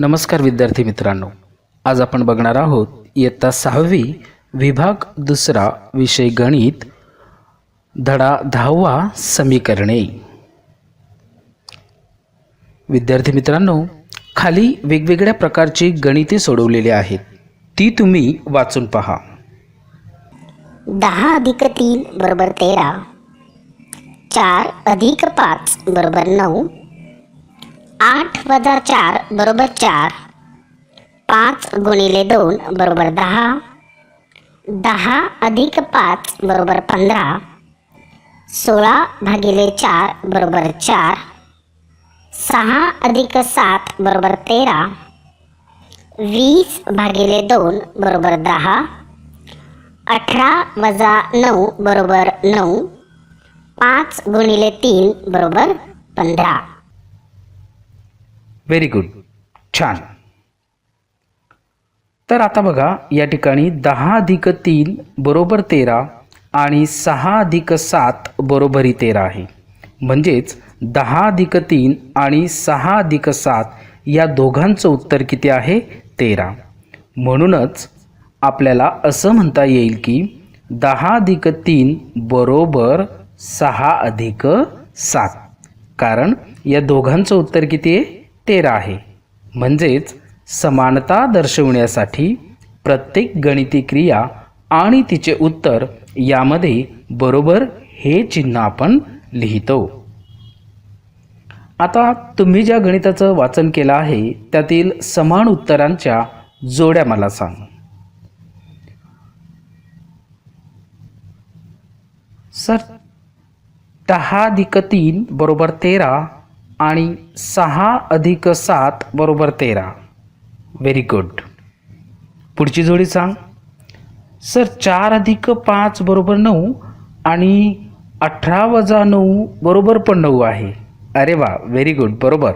नमस्कार विद्यार्थी मित्रांनो. आज आपण बघणार आहोत इयत्ता सहावी विभाग दुसरा विषय गणित धडा दहावा समीकरणे. विद्यार्थी मित्रांनो खाली वेगवेगळ्या प्रकारची गणिते सोडवलेली आहेत. ती तुम्ही वाचून पहा. दहा अधिक तीन बरोबर तेरा चार अधिक पाच बरोबर नऊ आठ वजा चार बरोबर चार. पाच गुणिले दोन बरोबर दहा. दहा अधिक पाच बरोबर पंधरा. सोळा भागिले चार बरोबर चार. सहा अधिक सात बरोबर तेरा. वीस भागिले दोन बरोबर दहा. अठरा वजा नऊ बरोबर नऊ. पाच गुणिले तीन बरोबर पंधरा. व्हेरी गुड छान. तर आता बघा या ठिकाणी दहा अधिक तीन बरोबर तेरा आणि सहा अधिक सात बरोबरी तेरा आहे. म्हणजेच दहा अधिक तीन आणि सहा अधिक सात या दोघांचं उत्तर किती आहे? तेरा. म्हणूनच आपल्याला असं म्हणता येईल की दहा अधिक तीन बरोबर सहा अधिक सात. कारण या दोघांचं उत्तर किती आहे? तेरा आहे. म्हणजेच समानता दर्शवण्यासाठी प्रत्येक गणिती क्रिया आणि तिचे उत्तर यामध्ये बरोबर हे चिन्ह आपण लिहितो. आता तुम्ही ज्या गणिताचं वाचन केलं आहे त्यातील समान उत्तरांच्या जोड्या मला सांग. सर दहा अधिक तीन बरोबर तेरा आणि सहा अधिक सात बरोबर तेरा. व्हेरी गुड पुढची जोडी सांग. सर चार अधिक पाच बरोबर नऊ आणि अठरा वजा नऊ बरोबर पण नऊ आहे. अरे वा व्हेरी गुड बरोबर.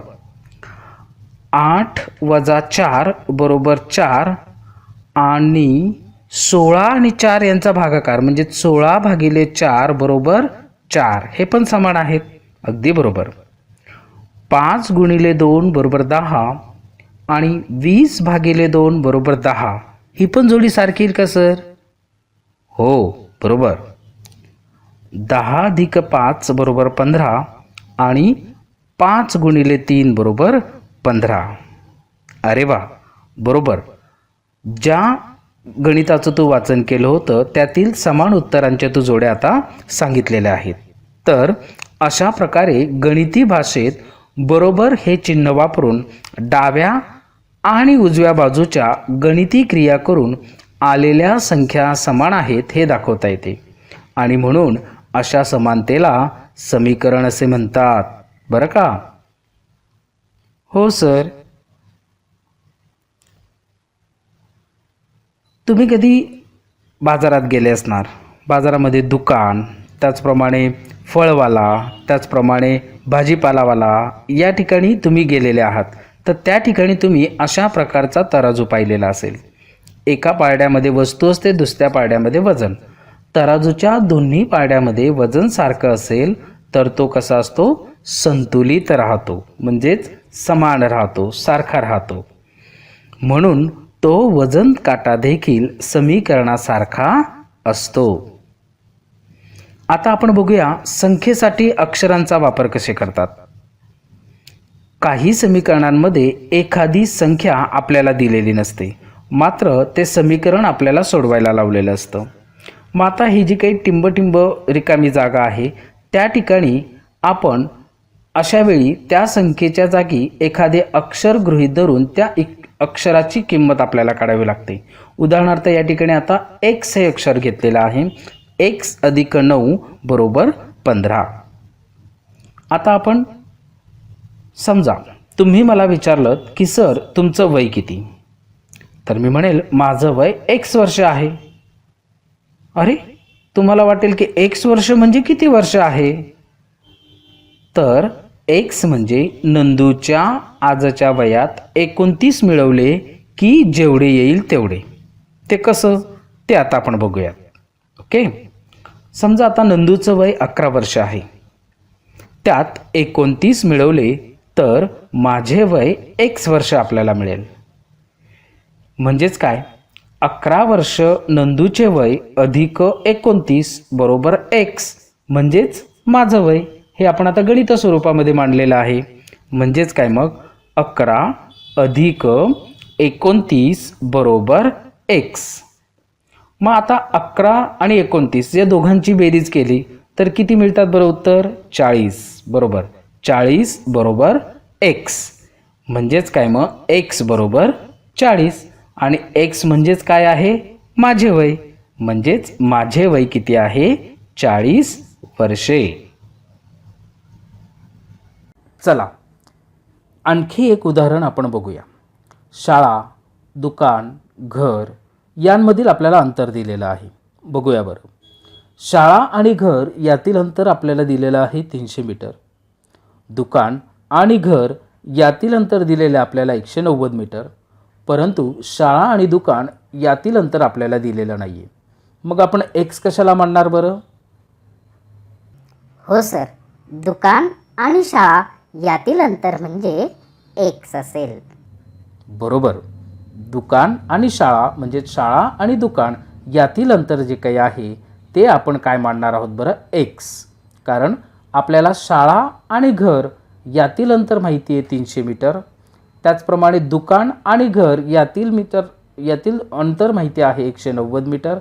आठ वजा चार बरोबर चार आणि सोळा आणि चार यांचा भागाकार म्हणजे सोळा भागिले चार बरोबर चार. हे पण समान आहेत. अगदी बरोबर. पाच गुणिले दोन बरोबर दहा आणि वीस भागिले दोन बरोबर दहा. ही पण जोडी सारखी का सर? हो बरोबर. दहा अधिक पाच बरोबर पंधरा आणि पाच गुणिले तीन बरोबर पंधरा. अरे वा बरोबर. ज्या गणिताचं तू वाचन केलं होतं त्यातील समान उत्तरांच्या तू जोड्या आता सांगितलेल्या आहेत. तर अशा प्रकारे गणिती भाषेत बरोबर हे चिन्ह वापरून डाव्या आणि उजव्या बाजूच्या गणिती क्रिया करून आलेल्या संख्या समान आहेत हे दाखवता येते. आणि म्हणून अशा समानतेला समीकरण असे म्हणतात. बरं का? हो सर. तुम्ही कधी बाजारात गेले असणार? बाजारामध्ये दुकान त्याचप्रमाणे फळवाला त्याचप्रमाणे भाजीपालावाला या ठिकाणी तुम्ही गेलेले आहात. तर त्या ठिकाणी तुम्ही अशा प्रकारचा तराजू पाहिलेला असेल. एका पारड्यामध्ये वस्तू असते दुसऱ्या पारड्यामध्ये वजन. तराजूच्या दोन्ही पारड्यामध्ये वजन सारखं असेल तर तो कसा असतो? संतुलित राहतो. म्हणजेच समान राहतो सारखा राहतो. म्हणून तो वजन काटा देखील समीकरणासारखा असतो. आता आपण बघूया संख्येसाठी अक्षरांचा वापर कसे करतात. काही समीकरणांमध्ये एखादी संख्या आपल्याला दिलेली नसते. मात्र ते समीकरण आपल्याला सोडवायला लावलेलं असतं. मग आता ही जी काही टिंबटिंब रिकामी जागा आहे त्या ठिकाणी आपण अशावेळी त्या संख्येच्या जागी एखादे अक्षर गृहीत धरून त्या अक्षराची किंमत आपल्याला काढावी लागते. उदाहरणार्थ या ठिकाणी आता एक्स हे अक्षर घेतलेलं आहे. एक्स अधिक नऊ बरोबर पंधरा. आता आपण समजा तुम्ही मला विचारलं की सर तुमचं वय किती? तर मी म्हणेल माझं वय एक्स वर्ष आहे. अरे तुम्हाला वाटेल की एक्स वर्ष म्हणजे किती वर्ष आहे? तर एक्स म्हणजे नंदूच्या आजच्या वयात एकोणतीस मिळवले की जेवढे येईल तेवढे. ते कसं? ते आता आपण बघूयात. ओके? समजा आता नंदूचं वय अकरा वर्ष आहे. त्यात एकोणतीस मिळवले तर माझे वय एक्स वर्ष आपल्याला मिळेल. म्हणजेच काय? अकरा वर्ष नंदूचे वय अधिक एकोणतीस बरोबर एक्स म्हणजेच माझं वय. हे आपण आता गणित स्वरूपामध्ये मांडलेलं आहे. म्हणजेच काय मग? अकरा अधिक एकोणतीस बरोबर एक्स मग आता अकरा आणि एकोणतीस या दोघांची बेरीज केली तर किती मिळतात बरं उत्तर? चाळीस. बरोबर. चाळीस बरोबर एक्स म्हणजेच काय मग? एक्स बरोबर चाळीस. आणि एक्स म्हणजेच काय आहे? माझे वय. म्हणजेच माझे वय किती आहे? चाळीस वर्षे. चला. आणखी एक उदाहरण आपण बघूया. शाळा दुकान घर यांमधील आपल्याला अंतर दिलेलं आहे. बघूया बरं. शाळा आणि घर यातील अंतर आपल्याला दिलेलं आहे तीनशे मीटर. दुकान आणि घर यातील अंतर दिलेलं आपल्याला एकशे नव्वद मीटर. परंतु शाळा आणि दुकान यातील अंतर आपल्याला दिलेलं नाही आहे मग आपण एक्स कशाला मांडणार बरं? हो सर. दुकान आणि शाळा यातील अंतर म्हणजे एक्स असेल. बरोबर. दुकान आणि शाळा म्हणजे शाळा आणि दुकान यातील अंतर जे काही आहे ते आपण काय मांडणार आहोत बरं? एक्स कारण आपल्याला शाळा आणि घर यातील अंतर माहिती आहे तीनशे मीटर. त्याचप्रमाणे दुकान आणि घर यातील मीटर यातील अंतर माहिती आहे एकशे नव्वद मीटर.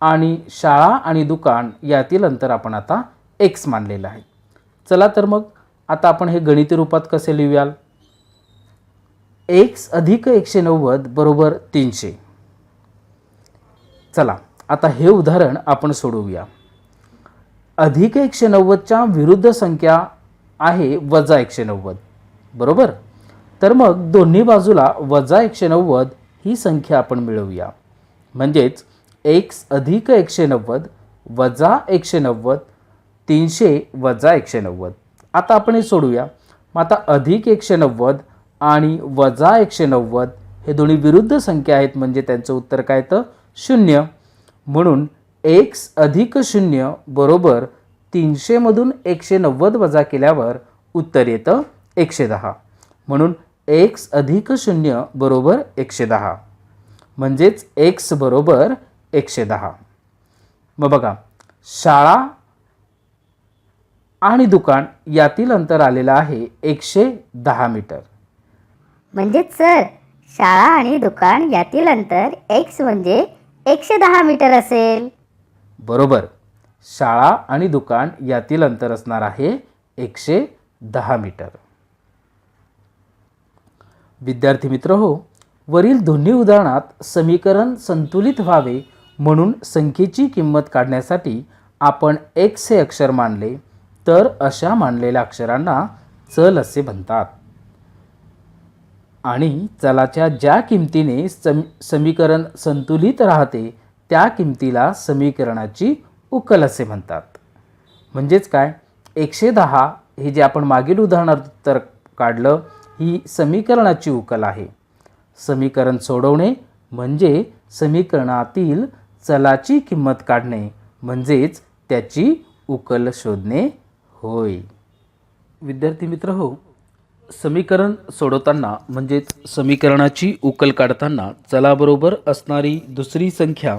आणि शाळा आणि दुकान यातील अंतर आपण आता एक्स मानलेलं आहे. चला तर मग आता आपण हे गणिती रूपात कसे लिहूयाल? एक्स अधिक एकशे नव्वद बरोबर तीनशे. चला आता हे उदाहरण आपण सोडवूया. अधिक एकशे नव्वदच्या विरुद्ध संख्या आहे वजा एकशे नव्वद. बरोबर? तर मग दोन्ही बाजूला वजा एकशे नव्वद ही संख्या आपण मिळवूया. म्हणजेच एक्स अधिक एकशे नव्वद वजा एकशे नव्वद तीनशे वजा एकशे नव्वद. आता आपण हे सोडूया मग आता अधिक एकशे नव्वद आणि वजा एकशे नव्वद हे दोन्ही विरुद्ध संख्या आहेत म्हणजे त्यांचं उत्तर काय तर शून्य. म्हणून एक्स अधिक शून्य बरोबर तीनशेमधून एकशे नव्वद वजा केल्यावर उत्तर येतं एकशे दहा. म्हणून एक्स अधिक शून्य बरोबर एकशे दहा. म्हणजेच एक्स बरोबर एकशे दहा. मग बघा शाळा आणि दुकान यातील अंतर आलेलं आहे एकशे दहा मीटर. म्हणजेच सर शाळा आणि दुकान यातील अंतर एक्स म्हणजे एकशे दहा मीटर असेल. बरोबर. शाळा आणि दुकान यातील अंतर असणार आहे एकशे दहा मीटर. विद्यार्थी मित्र हो वरील दोन्ही उदाहरणात समीकरण संतुलित व्हावे म्हणून संख्येची किंमत काढण्यासाठी आपण एक्स हे अक्षर मानले तर अशा मानलेल्या अक्षरांना चल असे म्हणतात. आणि चलाच्या ज्या किमतीने सम समीकरण संतुलित राहते त्या किमतीला समीकरणाची उकल असे म्हणतात. म्हणजेच काय? एकशे दहा हे जे आपण मागील उदाहरणार्थ उत्तर काढलं ही समीकरणाची उकल आहे. समीकरण सोडवणे म्हणजे समीकरणातील चलाची किंमत काढणे म्हणजेच त्याची उकल शोधणे होय. विद्यार्थी मित्र हो समीकरण सोडवताना म्हणजेच समीकरणाची उकल काढताना चलाबरोबर असणारी दुसरी संख्या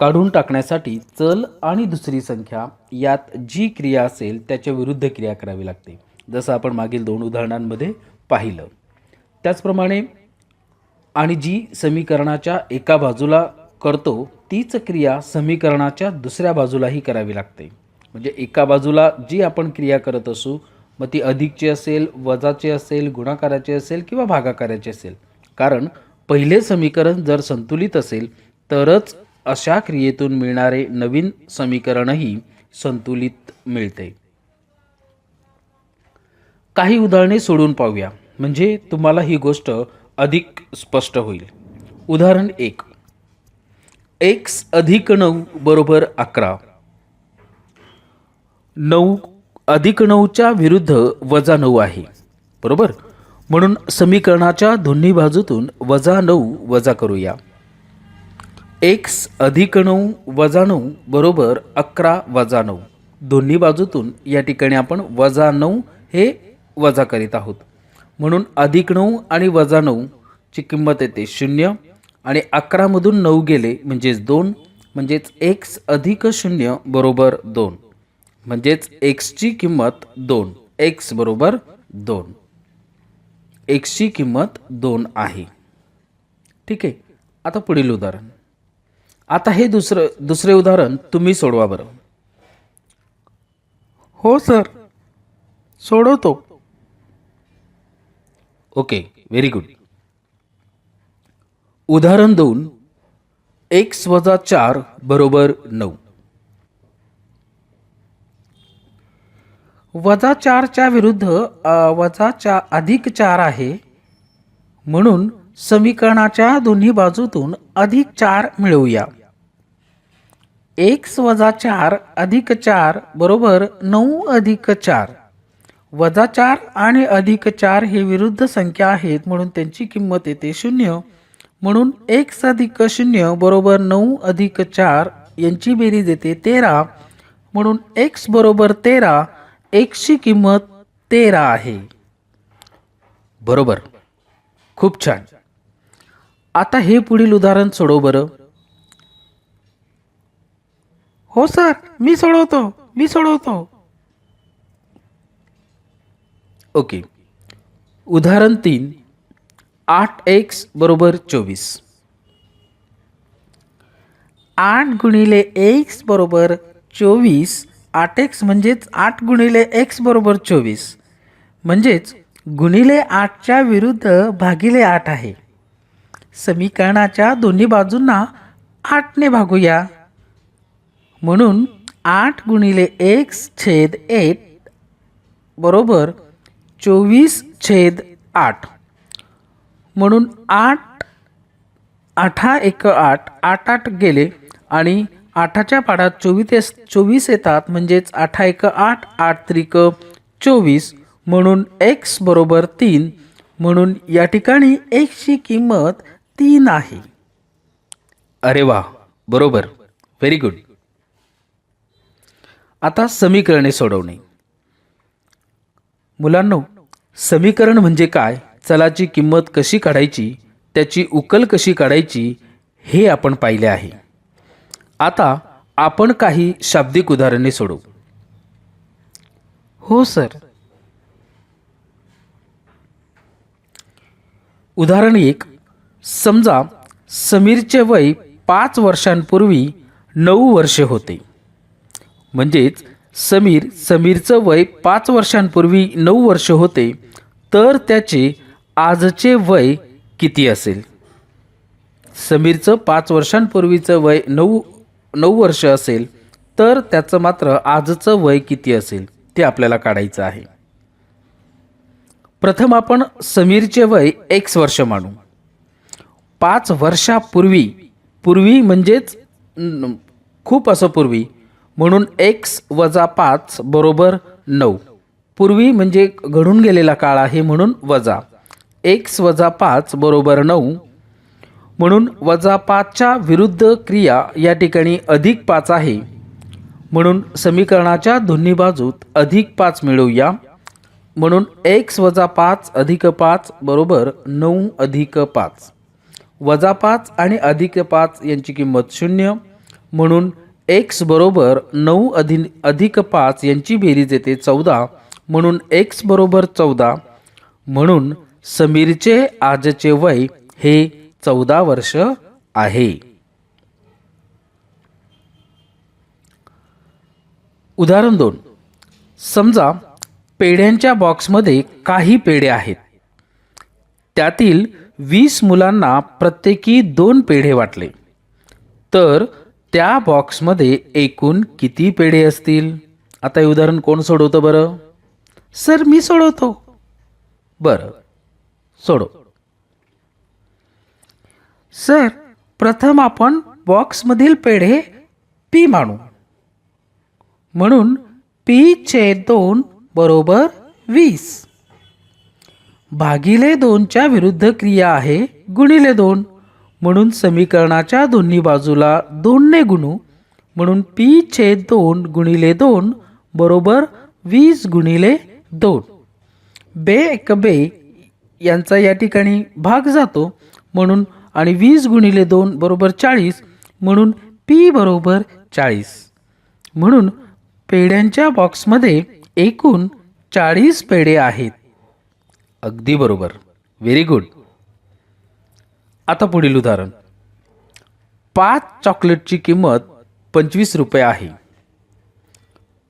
काढून टाकण्यासाठी चल आणि दुसरी संख्या यात जी क्रिया असेल त्याच्या विरुद्ध क्रिया करावी लागते. जसं आपण मागील दोन उदाहरणांमध्ये पाहिलं. त्याचप्रमाणे आणि जी समीकरणाच्या एका बाजूला करतो तीच क्रिया समीकरणाच्या दुसऱ्या बाजूलाही करावी लागते. म्हणजे एका बाजूला जी आपण क्रिया करत असू मग ती अधिकची असेल वजाची असेल गुणाकाराची असेल किंवा भागाकाराची असेल. कारण पहिले समीकरण जर संतुलित असेल तरच अशा क्रियेतून मिळणारे नवीन समीकरणही संतुलित मिळते. काही उदाहरणे सोडून पाहूया. म्हणजे तुम्हाला ही गोष्ट अधिक स्पष्ट होईल. उदाहरण एक. एक्स अधिक नऊ बरोबर अकरा. नऊ अधिक नऊच्या विरुद्ध वजा नऊ आहे. बरोबर? म्हणून समीकरणाच्या दोन्ही बाजूतून वजा नऊ वजा करूया. एक्स अधिक नऊ वजा नऊ बरोबर अकरा वजा नऊ. दोन्ही बाजूतून या ठिकाणी आपण वजा नऊ हे वजा करीत आहोत. म्हणून अधिक नऊ आणि वजा नऊची किंमत येते शून्य आणि अकरामधून नऊ गेले म्हणजेच दोन म्हणजेच एक्स अधिक शून्य बरोबर दोन. म्हणजेच एक्सची किंमत दोन. एक्स बरोबर दोन. एक्सची किंमत दोन आहे. ठीक आहे? आता पुढील उदाहरण. आता हे दुसरं दुसरे उदाहरण तुम्ही सोडवा बरं. हो सर. सोडवतो. Okay very good. उदाहरण दोन. एक्स वजा चार बरोबर नऊ. वजा चारच्या विरुद्ध वजा चा अधिक चार आहे. म्हणून समीकरणाच्या दोन्ही बाजूतून अधिक चार मिळवूया. एक्स वजा चार अधिक चार बरोबर नऊ अधिक चार. वजा चार आणि अधिक चार हे विरुद्ध संख्या आहेत म्हणून त्यांची किंमत येते शून्य. म्हणून एक्स अधिक शून्य बरोबर नऊ अधिक चार यांची बेरीज येते तेरा. म्हणून एक्स बरोबर तेरा एकशी किंमत तेरा आहे. बरोबर. खूप छान. आता हे पुढील उदाहरण सोडव बरं. हो सर. मी सोडवतो. मी सोडवतो. ओके. उदाहरण तीन. आठ एक्स बरोबर चोवीस. आठ गुणिले एक्स बरोबर चोवीस आठ एक्स म्हणजेच आठ गुणिले एक्स बरोबर चोवीस. म्हणजेच गुणिले आठच्या विरुद्ध भागिले आठ आहे. समीकरणाच्या दोन्ही बाजूंना आठने भागूया. म्हणून आठ गुणिले एक्स छेद एट बरोबर चोवीस छेद आठ. म्हणून आठ आठा एक आठ आठ आठ गेले आणि आठाच्या पाडात चोवीस चोवीस येतात म्हणजेच आठा एक आठ आठ त्रिक चोवीस म्हणून एक्स बरोबर तीन म्हणून या ठिकाणी एक्सची किंमत तीन आहे. अरे वा बरोबर व्हेरी गुड आता समीकरणे सोडवणे. मुलांनो समीकरण म्हणजे काय? चलाची किंमत कशी काढायची त्याची उकल कशी काढायची हे आपण पाहिले आहे. आता आपण काही शाब्दिक उदाहरणे सोडवू. हो सर. उदाहरण एक समजा समीरचे वय पाच वर्षांपूर्वी नऊ वर्षे होते. म्हणजेच समीर समीरचं वय पाच वर्षांपूर्वी नऊ वर्ष होते तर त्याचे आजचे वय किती असेल? समीरचं पाच वर्षांपूर्वीचं वय नऊ नऊ वर्ष असेल तर त्याचं मात्र आजचं वय किती असेल ते आपल्याला काढायचं आहे. प्रथम आपण समीरचे वय एक्स वर्ष मानू. पाच वर्षापूर्वी पूर्वी म्हणजेच खूप असं पूर्वी म्हणून एक्स वजा पाच बरोबर नऊ. पूर्वी म्हणजे घडून गेलेला काळ आहे म्हणून वजा. एक्स वजा पाच बरोबर नऊ म्हणून वजा पाचच्या विरुद्ध क्रिया या ठिकाणी अधिक पाच आहे. म्हणून समीकरणाच्या दोन्ही बाजूत अधिक पाच मिळवूया. म्हणून एक्स वजा पाच अधिक पाच बरोबर नऊ अधिक पाच. वजा पाच आणि अधिक पाच यांची किंमत शून्य. म्हणून एक्स बरोबर नऊ अधि अधिक पाच यांची बेरीज येते चौदा. म्हणून एक्स बरोबर चौदा. म्हणून समीरचे आजचे वय हे चौदा वर्ष आहे. उदाहरण दोन. समजा पेढ्यांच्या बॉक्समध्ये काही पेढे आहेत. त्यातील वीस मुलांना प्रत्येकी दोन पेढे वाटले. तर त्या बॉक्समध्ये एकूण किती पेढे असतील? आता हे उदाहरण कोण सोडवतं बरं? सर मी सोडवतो. बरं सोडव. सर प्रथम आपण बॉक्समधील पेढे पी मानू. म्हणून पी चे दोन बरोबर वीस. भागिले दोनच्या विरुद्ध क्रिया आहे गुणिले दोन. म्हणून समीकरणाच्या दोन्ही बाजूला दोनने गुणू. म्हणून पी छेद दोन गुणिले दोन बरोबर वीस गुणिले दोन. बे एक बे यांचा या ठिकाणी भाग जातो. म्हणून आणि वीस गुणिले दोन बरोबर चाळीस म्हणून पी बरोबर चाळीस. म्हणून पेढ्यांच्या बॉक्समध्ये एकूण चाळीस पेढे आहेत. अगदी बरोबर. व्हेरी गुड आता पुढील उदाहरण. पाच चॉकलेटची किंमत पंचवीस रुपये आहे.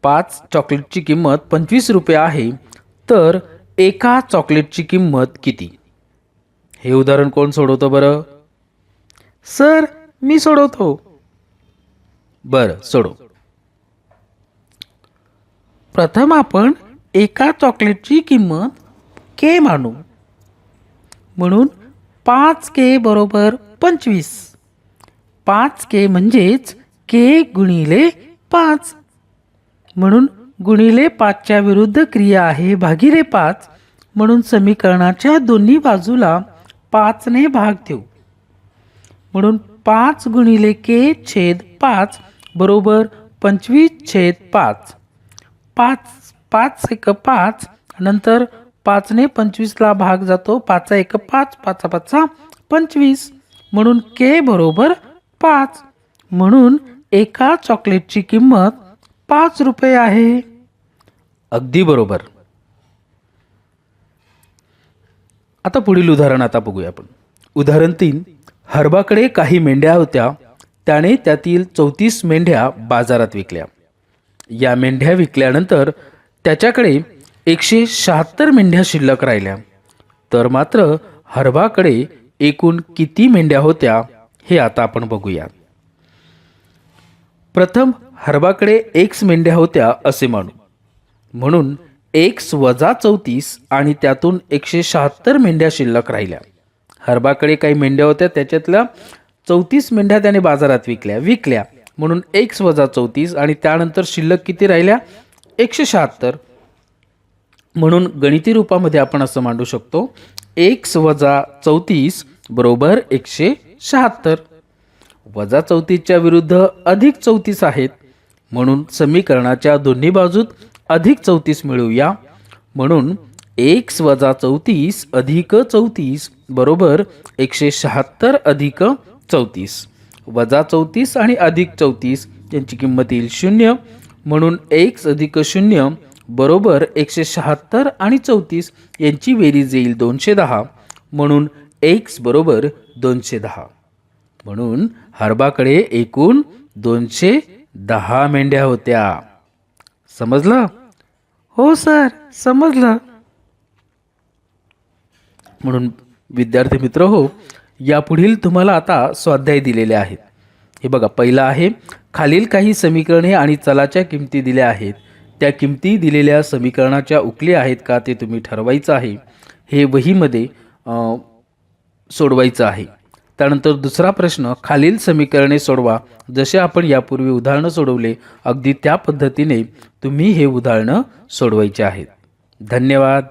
पाच चॉकलेटची किंमत पंचवीस रुपये आहे तर एका चॉकलेटची किंमत किती? हे उदाहरण कोण सोडवतं बरं? सर मी सोडवतो. बरं सोडव. प्रथम आपण एका चॉकलेटची किंमत के मानू. म्हणून पाच के बरोबर पंचवीस. पाच के म्हणजेच के गुणिले पाच. म्हणून गुणिले पाचच्या विरुद्ध क्रिया आहे भागिले पाच. म्हणून समीकरणाच्या दोन्ही बाजूला पाचने भाग देऊ. म्हणून पाच गुणिले के छेद पाच बरोबर पंचवीस छेद पाच. पाच पाच एक पाच नंतर पाचने पंचवीसला भाग जातो पाचा एक पाच पाचा पाचा पंचवीस. म्हणून के बरोबर पाच. म्हणून एका चॉकलेटची किंमत पाच रुपये आहे. अगदी बरोबर. आता पुढील उदाहरण आता बघूया आपण. उदाहरण तीन. हरबाकडे काही मेंढ्या होत्या त्याने त्यातील चौतीस मेंढ्या बाजारात विकल्या. या मेंढ्या विकल्यानंतर त्याच्याकडे एकशे शहात्तर मेंढ्या शिल्लक राहिल्या. तर मात्र हरबाकडे एकूण किती मेंढ्या होत्या हे आता आपण बघूया. प्रथम हरबाकडे एक्स मेंढ्या होत्या असे मानू म्हणून एक्स वजा चौतीस आणि त्यातून एकशे शहात्तर मेंढ्या शिल्लक राहिल्या. हरबाकडे काही मेंढ्या होत्या त्याच्यातल्या चौतीस मेंढ्या त्याने बाजारात विकल्या. विकल्या. म्हणून एक्स वजा चौतीस आणि त्यानंतर शिल्लक किती राहिल्या? एकशे शहात्तर. म्हणून गणिती रूपामध्ये आपण असं मांडू शकतो एक्स वजा चौतीस बरोबर एकशे शहात्तर. वजा चौतीसच्या विरुद्ध अधिक चौतीस आहेत. म्हणून समीकरणाच्या दोन्ही बाजूत अधिक चौतीस मिळवूया म्हणून एक्स वजा चौतीस अधिक चौतीस बरोबर एकशे शहात्तर अधिक चौतीस. वजा चौतीस आणि अधिक चौतीस यांची किंमत येईल शून्य. म्हणून एक्स अधिक शून्य बरोबर एकशे शहात्तर आणि चौतीस यांची बेरीज येईल दोनशे दहा. म्हणून एक्स बरोबर दोनशे दहा. म्हणून हरबाकडे एकूण दोनशे दहा मेंढ्या होत्या. समजलं? हो सर. समजलं. म्हणून विद्यार्थी मित्र हो यापुढील तुम्हाला आता स्वाध्याय दिलेले आहेत. हे बघा पहिलं आहे खालील काही समीकरणे आणि चलाच्या किमती दिल्या आहेत. त्या किमती दिलेल्या समीकरणाच्या उकली आहेत का ते तुम्ही ठरवायचं आहे. हे वहीमध्ये सोडवायचं आहे. त्यानंतर दुसरा प्रश्न खालील समीकरणे सोडवा. जसे आपण यापूर्वी उदाहरणं सोडवले अगदी त्या पद्धतीने तुम्ही हे उदाहरणं सोडवायचे आहेत. धन्यवाद.